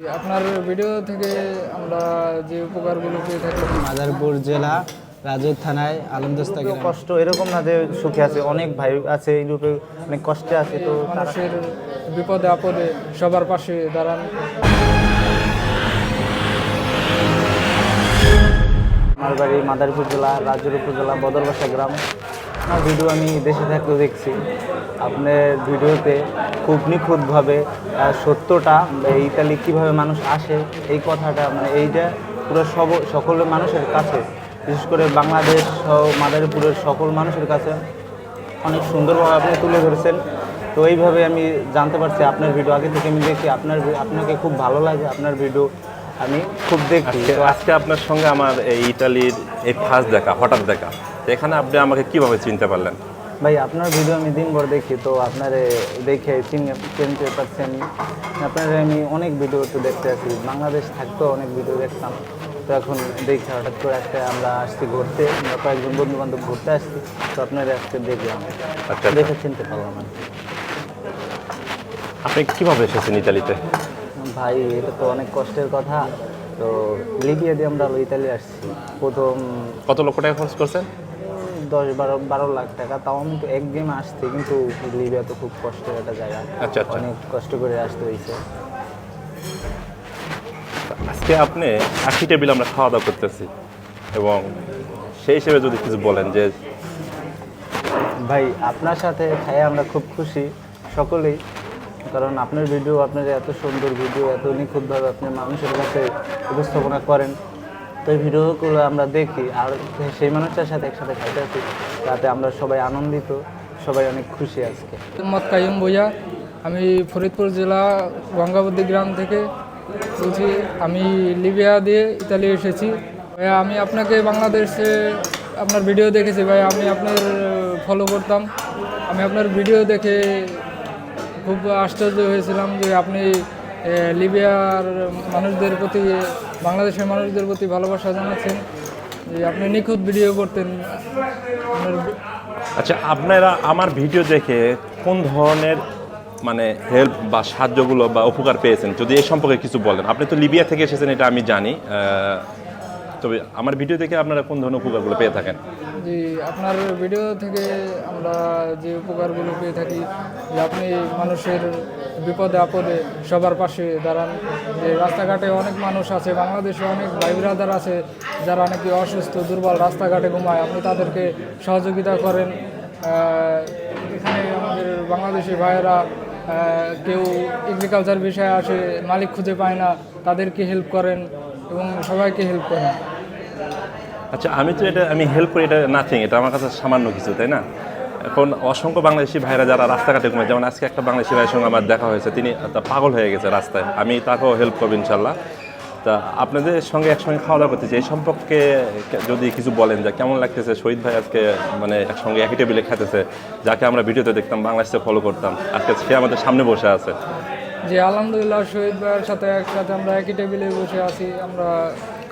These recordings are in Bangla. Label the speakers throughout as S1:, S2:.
S1: আপনার ভিডিও থেকে আমরা যে উপকারগুলো পেয়ে থাকি।
S2: মাদারপুর জেলা রাজের থানায় আলমদস্তা গ্রাম।
S3: কষ্ট এরকম না যে সুখে আছে অনেক ভাই আছে ইউরোপে অনেক কষ্টে আছে তো তারা
S1: মানুষের বিপদে আপদে সবার পাশে দাঁড়ান।
S3: আমার বাড়ি মাদারীপুর জেলা রাজুর উপজেলা বদরবাসা গ্রাম। আমার ভিডিও আমি দেশে থাকতে দেখছি। আপনার ভিডিওতে খুব নিখুঁতভাবে সত্যটা ইতালি কীভাবে মানুষ আসে, এই কথাটা মানে এইটা পুরো সব, সকল মানুষের কাছে, বিশেষ করে বাংলাদেশ সহ মাদারীপুরের সকল মানুষের কাছে অনেক সুন্দরভাবে আপনি তুলে ধরেছেন। তো এইভাবে আমি জানতে পারছি আপনার ভিডিও আগে থেকে আমি দেখি আপনার আপনাকে খুব ভালো লাগে আপনার ভিডিও আমি খুব দেখি।
S4: আজকে আপনার সঙ্গে আমার এই ইটালির এই ফার্স্ট দেখা, হঠাৎ দেখা। এখানে আপনি আমাকে কীভাবে চিনতে পারলেন?
S3: ভাই আপনার ভিডিও আমি দিনভর দেখি তো আপনার দেখে চিনে চিনতে পারছেন আপনার আমি অনেক ভিডিও তো দেখতে আসি বাংলাদেশ থাকতেও অনেক ভিডিও দেখতাম। তো এখন দেখি হঠাৎ করে একটা আমরা আসছি ঘুরতে আমরা কয়েকজন বন্ধু বান্ধব ঘুরতে আসছি তো আপনার আজকে দেখলাম।
S4: আচ্ছা।
S3: দেখে চিনতে পারলাম
S4: আপনি কীভাবে এসেছেন ইতালিতে?
S3: ভাই এটা তো অনেক কষ্টের কথা। তো লিবিয়া দিয়ে আমরা ইতালি আসছি। প্রথম
S4: কত লক্ষ টাকা খরচ করছেন?
S3: দশ বারো বারো লাখ টাকা তাও আমি তো এক গেমে আসছি কিন্তু লিবিয়া তো খুব কষ্টের একটা জায়গা।
S4: আচ্ছা আচ্ছা।
S3: অনেক কষ্ট করে আসতে হয়েছে
S4: আজকে আপনি আশি টেবিল আমরা খাওয়া দাওয়া করতেছি এবং সেই হিসেবে যদি কিছু বলেন যে
S3: ভাই আপনার সাথে খাই আমরা খুব খুশি সকলেই। কারণ আপনার ভিডিও আপনার এত সুন্দর ভিডিও এত নিখুঁতভাবে আপনি মানুষের কাছে উপস্থাপনা করেন তো এই ভিডিওগুলো আমরা দেখি, আর সেই মানুষটার সাথে একসাথে খাইতে আছি তাতে আমরা সবাই আনন্দিত, সবাই অনেক খুশি আজকে।
S1: মোহাম্মদ কাইম ভুইয়া, আমি ফরিদপুর জেলা গঙ্গাবতী গ্রাম থেকে বলছি, আমি লিবিয়া দিয়ে ইতালি এসেছি। ভাইয়া, আমি আপনাকে বাংলাদেশে আপনার ভিডিও দেখেছি ভাই আমি আপনার ফলো করতাম। আমি আপনার ভিডিও দেখে খুব আশ্চর্য হয়েছিলাম যে আপনি লিবিয়ার মানুষদের প্রতি বাংলাদেশের মানুষদের প্রতি ভালোবাসা জানাচ্ছেন। যে আপনি নিখুঁত ভিডিও করতেন।
S4: আচ্ছা আপনারা আমার ভিডিও দেখে কোন ধরনের মানে হেল্প বা সাহায্যগুলো বা উপকার পেয়েছেন? যদি এ সম্পর্কে কিছু বলেন। আপনি তো লিবিয়া থেকে এসেছেন, এটা আমি জানি। তবে আমার ভিডিও দেখে আপনারা কোন ধরনের উপকারগুলো পেয়ে থাকেন?
S1: জি, আপনার ভিডিও থেকে আমরা যে উপকারগুলো পেয়ে থাকি, যে আপনি মানুষের বিপদে, আপদে সবার পাশে দাঁড়ান। যে রাস্তাঘাটে অনেক মানুষ আছে, বাংলাদেশে অনেক ভাই ব্রাদার আছে, যারা নাকি অসুস্থ, দুর্বল রাস্তাঘাটে ঘুমায়। আপনি তাদেরকে সহযোগিতা করেন। এখানে আমাদের বাংলাদেশি ভাইয়েরা কেউ এগ্রিকালচার বিষয়ে আসে, মালিক খুঁজে পায় না, তাদেরকে হেল্প করেন এবং সবাইকে হেল্প করেন।
S4: আচ্ছা আমি তো এটা আমি হেল্প করি, এটা নাথিং এটা আমার কাছে সামান্য কিছু, তাই না? এখন অসংখ্য বাংলাদেশি ভাইরা যারা রাস্তাঘাটে ঘুমায়, যেমন আজকে একটা বাংলাদেশি ভাইয়ের সঙ্গে আমার দেখা হয়েছে, তিনি পাগল হয়ে গেছে রাস্তায়। আমি তাকেও হেল্প করব ইনশাল্লাহ। তা আপনাদের সঙ্গে একসঙ্গে খাওয়া দাওয়া করতেছি, এই সম্পর্কে যদি কিছু বলেন, যে কেমন লাগতেছে? শহীদ ভাই আজকে মানে একসঙ্গে একই টেবিলে খেতেছে যাকে আমরা ভিডিওতে দেখতাম, বাংলাদেশে ফলো করতাম, আজকে সে আমাদের সামনে বসে আছে।
S1: জি, আলহামদুলিল্লাহ, শহীদ ভাইয়ের সাথে একসাথে আমরা একই টেবিলে বসে আছি, আমরা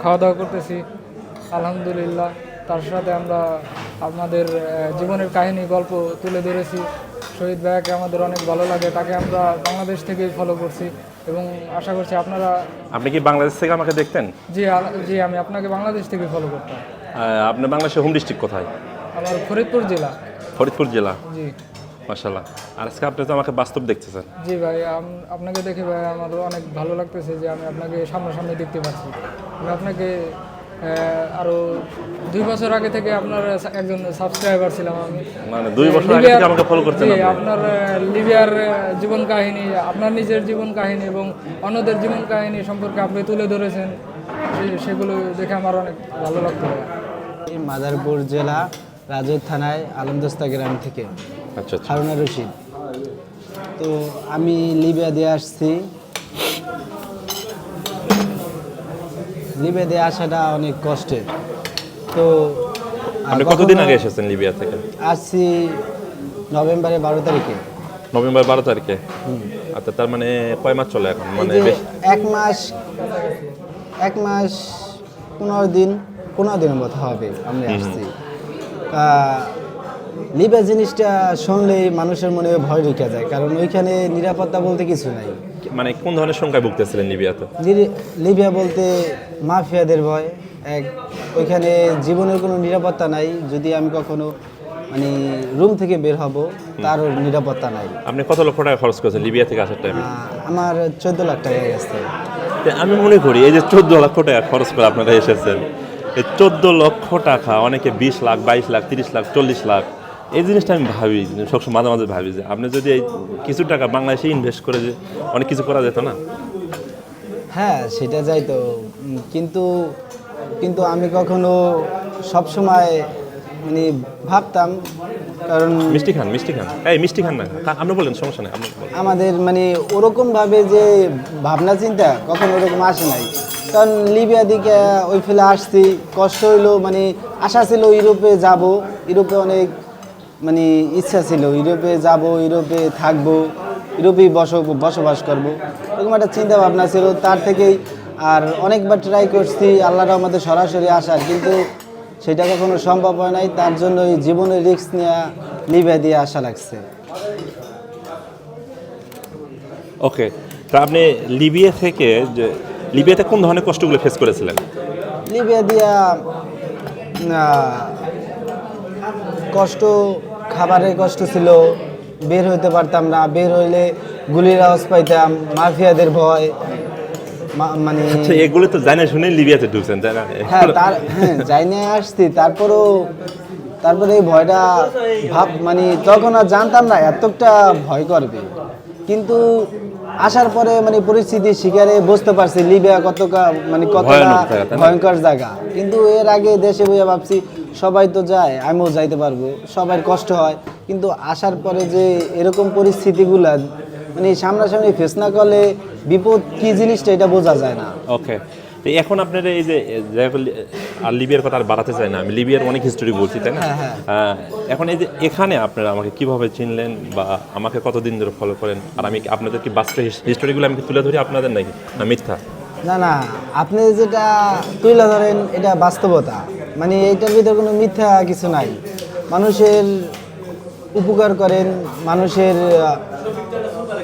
S1: খাওয়া দাওয়া করতেছি। আলহামদুলিল্লাহ তার সাথে আমরা আপনাদের জীবনের কাহিনী গল্প তুলে ধরেছি। শহীদ ভাইয়াকে আমাদের অনেক ভালো লাগে তাকে আমরা বাংলাদেশ থেকেই ফলো করছি এবং আশা করছি আপনারা
S4: আপনি কি বাংলাদেশ থেকে আমাকে দেখতেন?
S1: জি জি আমি আপনাকে বাংলাদেশ থেকে ফলো করতাম।
S4: আপনার বাংলাদেশের হোম ডিস্ট্রিক্ট কোথায়?
S1: আমার ফরিদপুর জেলা।
S4: ফরিদপুর জেলা?
S1: জি।
S4: মাসাল্লাহ আর আজকে আপনি তো আমাকে বাস্তব দেখতেছেন।
S1: জি ভাই আপনাকে দেখে ভাই আমার অনেক ভালো লাগতেছে যে আমি আপনাকে সামনাসামনি দেখতে পাচ্ছি। আমি আপনাকে আরও দুই বছর আগে থেকে আপনার একজন সাবস্ক্রাইবার ছিলাম আমি।
S4: মানে দুই বছর আগে থেকে আমাকে ফলো করছেন
S1: আপনার লিবিয়ার জীবন কাহিনী আপনার নিজের জীবন কাহিনী এবং অন্যদের জীবন কাহিনী সম্পর্কে আপনি তুলে ধরেছেন সেগুলো দেখে আমার অনেক ভালো লাগতো।
S2: এই মাদারপুর জেলা রাজৌর থানায় আলমদস্তা গ্রাম থেকে
S4: আচ্ছা আচ্ছা।
S2: হারুনা রশিদ। তো আমি লিবিয়া দিয়ে আসছি। লিবিয়া দিয়ে আসাটা অনেক কষ্টের। তো
S4: আপনি কতদিন আগে এসেছেন লিবিয়া থেকে?
S2: আসছি নভেম্বরের বারো তারিখে।
S4: নভেম্বর বারো তারিখে? আচ্ছা তার মানে কয় মাস চলে এখন? মানে
S2: এক মাস এক মাস পনেরো দিন পনেরো দিনের মতো হবে আমি আসছি। লিবিয়া জিনিসটা শুনলেই মানুষের মনে ভয় ঢুকে যায় কারণ ওইখানে নিরাপত্তা বলতে কিছু নাই।
S4: মানে কোন ধরনের সংখ্যায় ভুগতেছিলেন লিবিয়াতে
S2: লিবিয়া বলতে মাফিয়াদের ভয় এক ওইখানে জীবনের কোনো নিরাপত্তা নাই যদি আমি কখনো মানে রুম থেকে বের হব তারও নিরাপত্তা নাই।
S4: আপনি কত লক্ষ টাকা খরচ করেছেন লিবিয়া থেকে আসার টাইমে
S2: আমার চোদ্দ লাখ টাকা গেছে।
S4: আমি মনে করি এই যে চোদ্দ লক্ষ টাকা খরচ করে আপনারা এসেছেন এই চোদ্দ লক্ষ টাকা অনেকে বিশ লাখ বাইশ লাখ তিরিশ লাখ চল্লিশ লাখ এই জিনিসটা আমি ভাবি সবসময় মাঝে মাঝে ভাবি যে আপনি যদি এই কিছু টাকা বাংলাদেশে ইনভেস্ট করে যে অনেক কিছু করা যেত না?
S2: হ্যাঁ সেটা যাই তো। কিন্তু কিন্তু আমি কখনো সব সময় মানে ভাবতাম কারণ
S4: মিষ্টি খান মিষ্টি খান। এই মিষ্টি খান না আপনি বলেন সমস্যা নেই
S2: আমাদের মানে ওরকমভাবে যে ভাবনা চিন্তা কখনো ওরকম আসে নাই। কারণ লিবিয়া দিকে ওই ফেলে আসছি কষ্ট হইল মানে আশা ছিল ইউরোপে যাব ইউরোপে অনেক মানে ইচ্ছা ছিল ইউরোপে যাব ইউরোপে থাকব ইউরোপেই বস বসবাস করব। এরকম একটা চিন্তা ভাবনা ছিল তার থেকেই। আর অনেকবার ট্রাই করছি আল্লাহর আমাদের সরাসরি আসার কিন্তু সেটা কখনো সম্ভব হয় নাই। তার জন্য এই জীবনের রিস্ক নেওয়া লিবিয়া দিয়ে আসা লাগছে।
S4: ওকে তা আপনি লিবিয়া থেকে যে লিবিয়াতে কোন ধরনের কষ্টগুলো ফেস করেছিলেন?
S2: লিবিয়া দিয়া কষ্ট খাবারের কষ্ট ছিল বের হইতে পারতাম না। বের হইলে গুলির আওয়াজ পাইতাম মাফিয়াদের ভয় মানে
S4: আচ্ছা এগুলো তো জানা শুনে লিবিয়াতে ঢুকছেন তাই না?
S2: হ্যাঁ তার হ্যাঁ যাই না আসছি। তারপরও তারপরে এই ভয়টা ভাব মানে তখন আর জানতাম না এতটা ভয় করবে। কিন্তু আসার পরে মানে পরিস্থিতি শিকারে বুঝতে পারছি লিবিয়া কত মানে কতটা? ভয়ঙ্কর জায়গা। কিন্তু এর আগে দেশে বইয়া ভাবছি সবাই তো যায় আমিও যাইতে পারব সবার কষ্ট হয়। কিন্তু আসার পরে যে এরকম পরিস্থিতিগুলা মানে সামনাসামনি ফেস না করলে বিপদ কি জিনিসটা এটা বোঝা যায় না।
S4: ওকে তো এখন আপনার এই যে আর লিবিয়ার কথা আর বাড়াতে চাই না। আমি লিবিয়ার অনেক হিস্টোরি বলছি তাই না?
S2: হ্যাঁ, হ্যাঁ।
S4: এখন এই যে এখানে আপনারা আমাকে কীভাবে চিনলেন বা আমাকে কতদিন ধরে ফলো করেন? আর আমি আপনাদের কি বাস্তব হিস্টোরিগুলো আমি তুলে ধরি আপনাদের নাকি? না মিথ্যা?
S2: না না, আপনি যেটা তুলে ধরেন, এটা বাস্তবতা। মানে এইটার ভিতরে কোনো মিথ্যা কিছু নাই। মানুষের উপকার করেন, মানুষের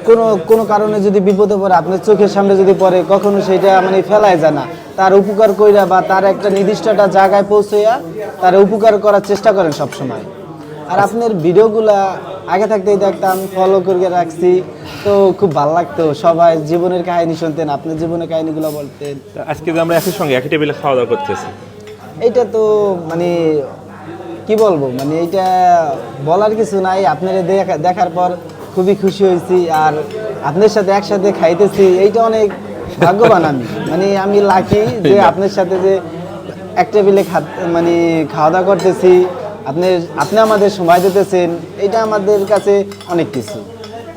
S2: কোনো কোনো কারণে যদি বিপদে পড়ে, আপনার চোখের সামনে যদি পড়ে, কখনো সেটা মানে ফেলায় যায় না। তার উপকার কইরা বা তার একটা নির্দিষ্ট একটা জায়গায় পৌঁছইয়া তার উপকার করার চেষ্টা করেন সব সময় আর আপনার ভিডিওগুলা আগে থাকতেই দেখতাম ফলো করে রাখছি। তো খুব ভালো লাগতো সবাই জীবনের কাহিনী শুনতেন আপনার জীবনের কাহিনীগুলো বলতেন।
S4: তা আজকে যে আমরা একই সঙ্গে একই টেবিলে খাওয়া দাওয়া করতেছি।
S2: এটা তো মানে কি বলব মানে এইটা বলার কিছু নাই। আপনার দেখা দেখার পর খুবই খুশি হয়েছি আর আপনার সাথে একসাথে খাইতেছি। এইটা অনেক ভাগ্যবান আমি। মানে আমি লাকি যে আপনার সাথে যে এক টেবিলে মানে খাওয়া দাওয়া করতেছি। আপনি আপনি আমাদের সময় দিতেছেন এটা আমাদের কাছে অনেক কিছু।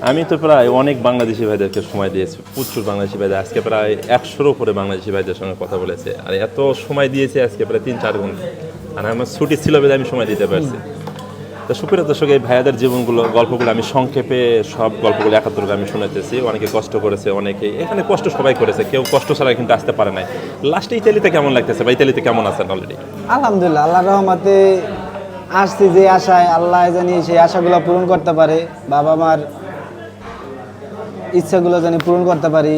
S4: আমি তো প্রায় অনেক বাংলাদেশি ভাইদেরকে সময় দিয়েছি প্রচুর বাংলাদেশি ভাইদের আজকে প্রায় একশোর উপরে বাংলাদেশি ভাইদের সঙ্গে কথা বলেছে। আর এত সময় দিয়েছে আজকে প্রায় তিন চার ঘণ্টা আর আমার ছুটি ছিল বলে আমি সময় দিতে পারছি। তো সুপ্রিয় দর্শক এই ভাইয়াদের জীবনগুলো গল্পগুলো আমি সংক্ষেপে সব গল্পগুলো একাত্তর আমি শুনেতেছি অনেকে কষ্ট করেছে অনেকে এখানে কষ্ট সবাই করেছে কেউ কষ্ট ছাড়া কিন্তু আসতে পারে নাই। লাস্টে ইতালিতে কেমন লাগতেছে? বা ইতালিতে কেমন আছেন অলরেডি
S2: আলহামদুলিল্লাহ আল্লাহ রহমতে আসছি যে আশায় আল্লাহ জানি সেই আশাগুলো পূরণ করতে পারে, বাবা মার ইচ্ছাগুলো জানি পূরণ করতে পারি।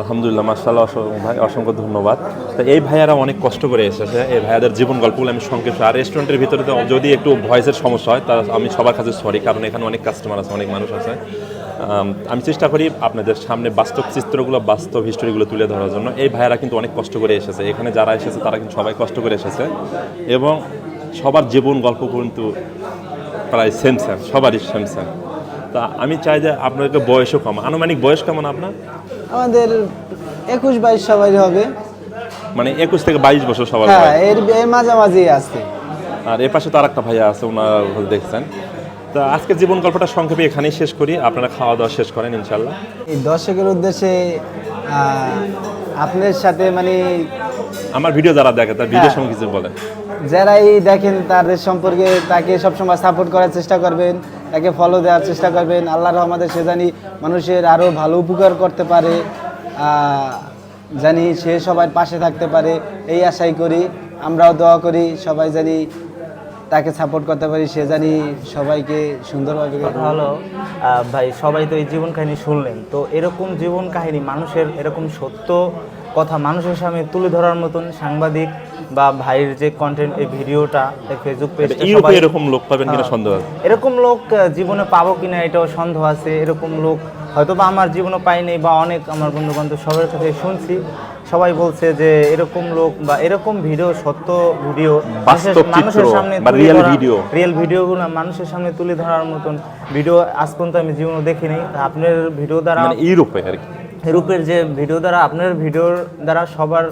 S4: আলহামদুলিল্লাহ মার্শাল্লাহ ভাই, অসংখ্য ধন্যবাদ। তো এই ভাইয়ারা অনেক কষ্ট করে এসেছে, এই ভাইয়াদের জীবন গল্পগুলো আমি সংক্ষেপে আর রেস্টুরেন্টের ভিতরে যদি একটু ভয়েসের সমস্যা হয়, তা আমি সবার কাছে সরি কারণ এখানে অনেক কাস্টমার আছে, অনেক মানুষ আছে। আম, চেষ্টা করি আপনাদের সামনে বাস্তব চিত্রগুলো বাস্তব হিস্টোরিগুলো তুলে ধরার জন্য। এই ভাইয়ারা কিন্তু অনেক কষ্ট করে এসেছে। এখানে যারা এসেছে তারা কিন্তু সবাই কষ্ট করে এসেছে। এবং সবার জীবন গল্প কিন্তু প্রায় সেম সেম সবারই সেম সেম তা আমি চাই যে আপনাদেরকে বয়সও কম। আনুমানিক বয়স কেমন আপনার?
S2: আমাদের একুশ বাইশ সবাই হবে।
S4: মানে একুশ থেকে বাইশ বছর সবার
S2: হ্যাঁ এর মাঝামাঝি আছে।
S4: আর এর পাশে তো আর একটা ভাইয়া আছে ওনার দেখছেন। তা আজকের জীবন গল্পটা সংক্ষেপে এখানেই শেষ করি। আপনারা খাওয়া দাওয়া শেষ করেন ইনশাল্লাহ
S2: এই দর্শকের উদ্দেশ্যে আপনার সাথে মানে
S4: আমার ভিডিও যারা দেখে তার ভিডিও
S2: হ্যাঁ।
S4: সঙ্গে কিছু বলেন।
S2: যারাই দেখেন তাদের সম্পর্কে তাকে সবসময় সাপোর্ট করার চেষ্টা করবেন তাকে ফলো দেওয়ার চেষ্টা করবেন। আল্লাহ রহমদের সে জানি মানুষের আরও ভালো উপকার করতে পারে জানি সে সবার পাশে থাকতে পারে। এই আশাই করি আমরাও দোয়া করি সবাই জানি তাকে সাপোর্ট করতে পারি সে জানি সবাইকে সুন্দরভাবে
S3: ভালো ভাই সবাই তো এই জীবন কাহিনী শুনলেন। তো এরকম জীবন কাহিনী মানুষের এরকম সত্য কথা মানুষের সামনে তুলে ধরার মতন সাংবাদিক বা ভাইয়ের যে কন্টেন্ট এই ভিডিওটা ফেসবুক পেজটা সবাই
S4: এরকম লোক পাবেন কিনা। সন্দেহ আছে
S3: এরকম লোক জীবনে পাবো কিনা এটাও সন্দেহ আছে এরকম লোক হয়তো বা আমার জীবনে পাইনি বা অনেক আমার বন্ধু বান্ধব সবার কাছে শুনছি সবাই বলছে যে এরকম লোক বা এরকম ভিডিও সত্য ভিডিও
S4: মানুষের সামনে real video।
S3: রিয়েল ভিডিওগুলো মানুষের সামনে তুলে ধরার মতন ভিডিও আজ পর্যন্ত আমি জীবনে দেখিনি আপনার ভিডিও দ্বারা
S4: মানে ইউরোপে আর কি
S3: রূপের যে ভিডিও দ্বারা, আপনার ভিডিওর দ্বারা সবার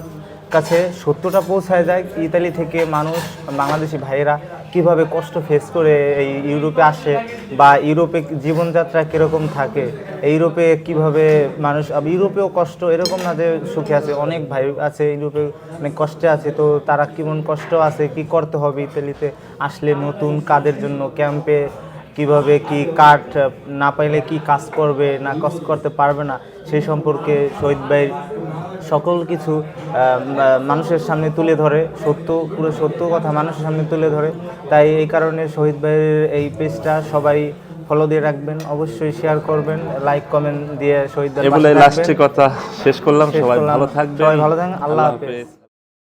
S3: কাছে সত্যটা পৌঁছায় যায় ইতালি থেকে মানুষ, বাংলাদেশি ভাইয়েরা কীভাবে কষ্ট ফেস করে এই ইউরোপে আসে বা ইউরোপে জীবনযাত্রা কীরকম থাকে ইউরোপে কীভাবে মানুষ ইউরোপেও কষ্ট এরকম না যে সুখে আছে, অনেক ভাই আছে ইউরোপে, অনেক কষ্টে আছে, তো তারা কেমন কষ্ট আছে, কি করতে হবে ইতালিতে, আসলে নতুন কাদের জন্য ক্যাম্পে কীভাবে কি কাঠ না পাইলে কি কাজ করবে না কাজ করতে পারবে না সেই সম্পর্কে শহীদ ভাইয়ের সকল কিছু মানুষের সামনে তুলে ধরে সত্য পুরো সত্য কথা মানুষের সামনে তুলে ধরে তাই এই কারণে শহীদ ভাইয়ের এই পেজটা সবাই ফলো দিয়ে রাখবেন অবশ্যই শেয়ার করবেন লাইক কমেন্ট দিয়ে শহীদ
S4: লাস্টে কথা শেষ করলাম সবাই ভালো থাকবেন
S3: সবাই ভালো থাকবেন। আল্লাহ হাফেজ।